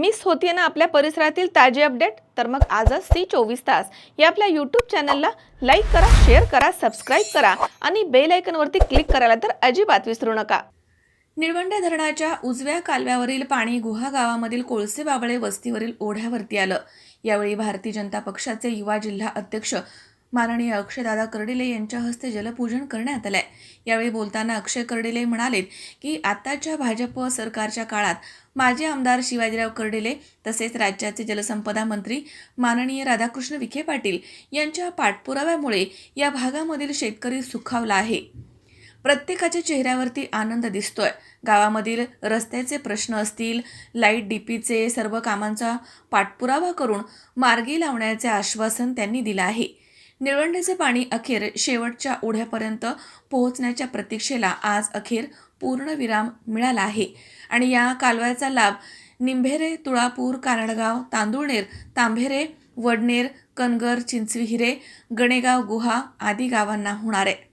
Miss होतीये ना आपल्या परिसरातील ताजे अपडेट? तर मग आजच सी चोवीस तास. या आपल्या यूट्यूब चॅनलला लाईक करा शेअर करा सबस्क्राईब करा आणि बेल आयकनवरती क्लिक करायला तर अजिबात विसरू नका. निळवंडे धरणाच्या उजव्या कालव्यावरील पाणी गुहा गावामधील कोळसे बाबळे वस्तीवरील ओढ्यावरती आलं. यावेळी भारतीय जनता पक्षाचे युवा जिल्हा अध्यक्ष माननीय अक्षयदादा कर्डिले यांच्या हस्ते जलपूजन करण्यात आलंय. यावेळी बोलताना अक्षय कर्डिले म्हणालेत की आताच्या भाजप सरकारच्या काळात माजी आमदार शिवाजीराव कर्डिले तसेच राज्याचे जलसंपदा मंत्री माननीय राधाकृष्ण विखे पाटील यांच्या पाठपुराव्यामुळे या भागामधील शेतकरी सुखावला आहे. प्रत्येकाच्या चेहऱ्यावरती आनंद दिसतोय. गावामधील रस्त्याचे प्रश्न असतील लाइट डीपीचे सर्व कामांचा पाठपुरावा करून मार्गी लावण्याचे आश्वासन त्यांनी दिलं आहे. निळवंडेचे पाणी अखेर शेवटच्या ओढ्यापर्यंत पोहोचण्याच्या प्रतीक्षेला आज अखेर पूर्णविराम मिळाला आहे. आणि या कालव्याचा लाभ निंभेरे तुळापूर कानडगाव तांदुळनेर तांभेरे वडनेर कणगर चिंचविहिरे गणेगाव गुहा आदी गावांना होणार आहे.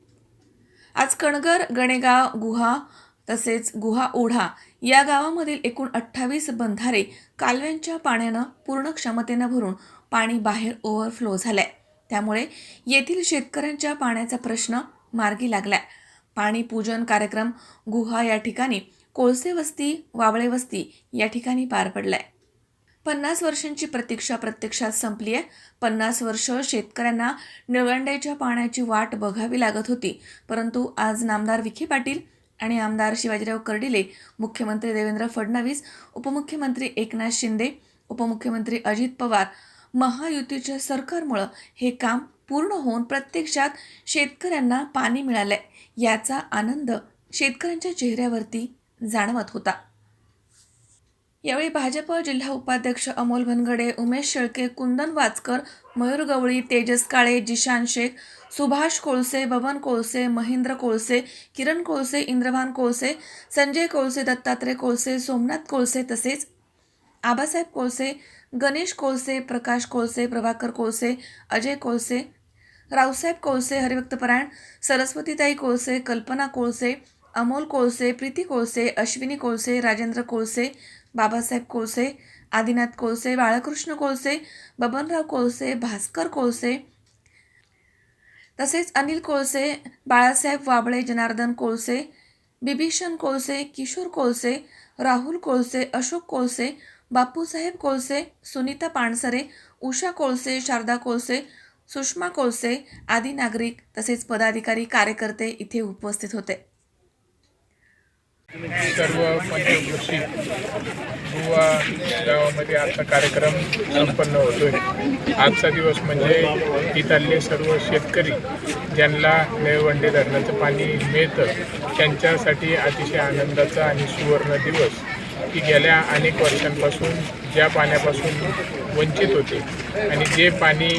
आज कणगर गणेगाव गुहा तसेच गुहा ओढा या गावामधील एकूण अठ्ठावीस बंधारे कालव्यांच्या पाण्यानं पूर्ण क्षमतेनं भरून पाणी बाहेर ओव्हरफ्लो आहे त्यामुळे येथील शेतकऱ्यांच्या पाण्याचा प्रश्न मार्गी लागलाय. पाणी पूजन कार्यक्रम गुहा या ठिकाणी कोळसे वस्ती वावळे वस्ती या ठिकाणी पार पडलाय. पन्नास वर्षांची प्रतीक्षा प्रत्यक्षात संपली आहे. पन्नास वर्ष शेतकऱ्यांना निळवंड्याच्या पाण्याची वाट बघावी लागत होती. परंतु आज नामदार विखे पाटील आणि आमदार शिवाजीराव कर्डिले मुख्यमंत्री देवेंद्र फडणवीस उपमुख्यमंत्री एकनाथ शिंदे उपमुख्यमंत्री अजित पवार महायुतीच्या सरकारमुळं हे काम पूर्ण होऊन प्रत्यक्षात शेतकऱ्यांना पाणी मिळालंय याचा आनंद शेतकऱ्यांच्या चेहऱ्यावरती जाणवत होता. यावेळी भाजप जिल्हा उपाध्यक्ष अमोल भनगडे उमेश शेळके कुंदन वाचकर मयूर गवळी तेजस काळे जिशान शेख सुभाष कोळसे बबन कोळसे महेंद्र कोळसे किरण कोळसे इंद्रभान कोळसे संजय कोळसे दत्तात्रय कोळसे सोमनाथ कोळसे तसेच आबासाहेब कोळसे गणेश कोळसे प्रकाश कोळसे प्रभाकर कोळसे अजय कोळसे रावसाहेब कोळसे हरिभक्तपरायण सरस्वतीताई कोळसे कल्पना कोळसे अमोल कोळसे प्रीती कोळसे अश्विनी कोळसे राजेंद्र कोळसे बाबासाहेब कोळसे आदिनाथ कोळसे बाळकृष्ण कोळसे बबनराव कोळसे भास्कर कोळसे तसेच अनिल कोळसे बाळासाहेब वाबळे जनार्दन कोळसे बिभीषण कोळसे किशोर कोळसे राहुल कोळसे अशोक कोळसे बापूसाहेब कोळसे सुनीता पानसरे उषा कोळसे शारदा कोळसे सुषमा कोळसे आदी नागरिक तसेच पदाधिकारी कार्यकर्ते इथे उपस्थित होते. सर्व पंचकृषी गोवा गावामध्ये आजचा कार्यक्रम संपन्न होतोय. आजचा दिवस म्हणजे इथले सर्व शेतकरी ज्यांना निळवंडे धरणाचं पाणी मिळतं त्यांच्यासाठी अतिशय आनंदाचा आणि सुवर्ण दिवस. की गेल्या अनेक वर्षांपासून ज्या पाण्यापासून वंचित होते आणि जे पाणी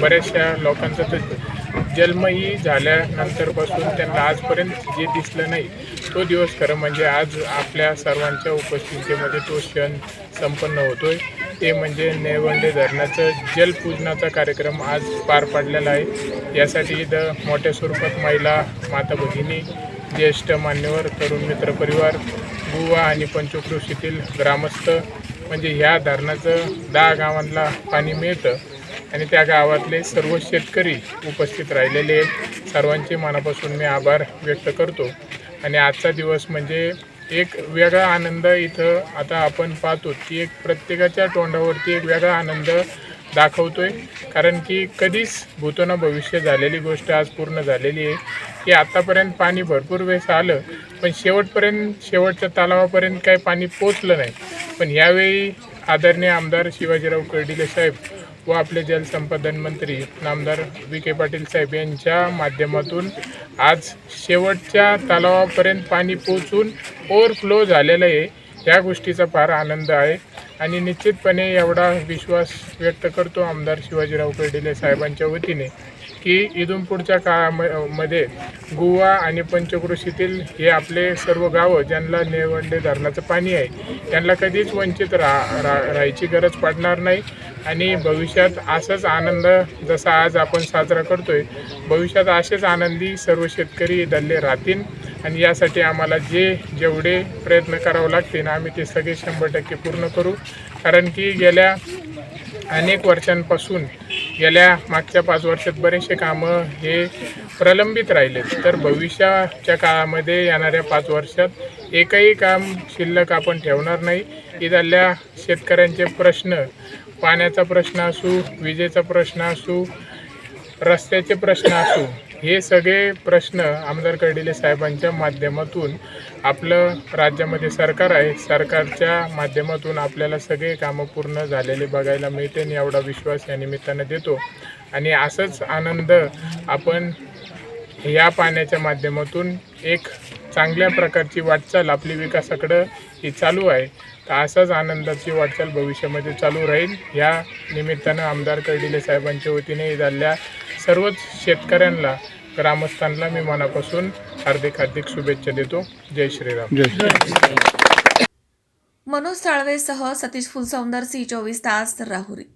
बऱ्याचशा लोकांचं तर जन्मही झाल्यानंतरपासून त्यांना आजपर्यंत जे दिसलं नाही तो दिवस खरं म्हणजे आज आपल्या सर्वांच्या उपस्थितीमध्ये तो क्षण संपन्न होतो आहे ते म्हणजे नेवंडे धरणाचं जलपूजनाचा कार्यक्रम आज पार पडलेला आहे. यासाठी इथं मोठ्या स्वरूपात महिला माता भगिनी ज्येष्ठ मान्यवर तरुण मित्रपरिवार परिवार आणि पंचक्रोशीतील ग्रामस्थ म्हणजे ह्या धरणाचं दहा गावांना पाणी मिळतं आणि त्या गावातले सर्व शेतकरी उपस्थित राहिलेले आहेत. सर्वांचे मनापासून मी आभार व्यक्त करतो. आणि आजचा दिवस म्हणजे एक वेगळा आनंद इथं आता आपण पाहतो की एक प्रत्येकाच्या तोंडावरती एक वेगळा आनंद दाखवतोय. कारण की कधीच भूतोनं भविष्य झालेली गोष्ट आज पूर्ण झालेली आहे. की आत्तापर्यंत पाणी भरपूर वेळेस आलं पण शेवटपर्यंत शेवटच्या तलावापर्यंत काही पाणी पोचलं नाही. पण यावेळी आदरणीय आमदार शिवाजीराव कर्डिले साहेब व आपले जलसंपादन मंत्री नामदार विखे पाटील साहेब यांच्या माध्यमातून आज शेवटच्या तलावापर्यंत पाणी पोचून ओव्हरफ्लो झालेलं आहे. या गोष्टीचा फार आनंद आहे. आणि निश्चितपणे एवढा विश्वास व्यक्त करतो आमदार शिवाजीराव कर्डिले साहेबांच्या वतीने की इथून पुढच्या काळामध्ये गोवा आणि पंचकृषीतील हे आपले सर्व गावं ज्यांना निळवंडे धरणाचं पाणी आहे त्यांना कधीच वंचित रा रा राहायची गरज पडणार नाही. आणि भविष्यात असंच आनंद जसा आज आपण साजरा करतोय भविष्यात असेच आनंदी सर्व शेतकरी दल्ले राहतील. आणि यासाठी आम्हाला जे जेवढे प्रयत्न करावं लागतील आम्ही ते सगळे शंभर टक्के पूर्ण करू. कारण की गेल्या अनेक वर्षांपासून गेल्या मागच्या पाच वर्षात बरेचसे कामं हे प्रलंबित राहिले तर भविष्याच्या काळामध्ये येणाऱ्या पाच वर्षात एकही काम शिल्लक आपण ठेवणार नाही. इथल्या शेतकऱ्यांचे प्रश्न पाण्याचा प्रश्न असू विजेचा प्रश्न असू रस्त्याचे प्रश्न असू हे सगळे प्रश्न आमदार कर्डिले साहेबांच्या माध्यमातून आपलं राज्यामध्ये सरकार आहे. सरकारच्या माध्यमातून आपल्याला सगळे कामं पूर्ण झालेले बघायला मिळते आणि एवढा विश्वास या निमित्तानं देतो. आणि असंच आनंद आपण या पाण्याच्या माध्यमातून एक चांगल्या प्रकारची वाटचाल आपली विकासाकडं ही चालू आहे. तर असाच आनंदाची वाटचाल भविष्यामध्ये चालू राहील. या निमित्तानं आमदार कर्डिले साहेबांच्या वतीने झालेल्या सर्वच शेतकऱ्यांना ग्रामस्थांना मी मनापासून हार्दिक हार्दिक शुभेच्छा देतो. जय श्रीराम. मनोज साळवेसह सतीश फुलसौंदर सी चोवीस तास राहुरी.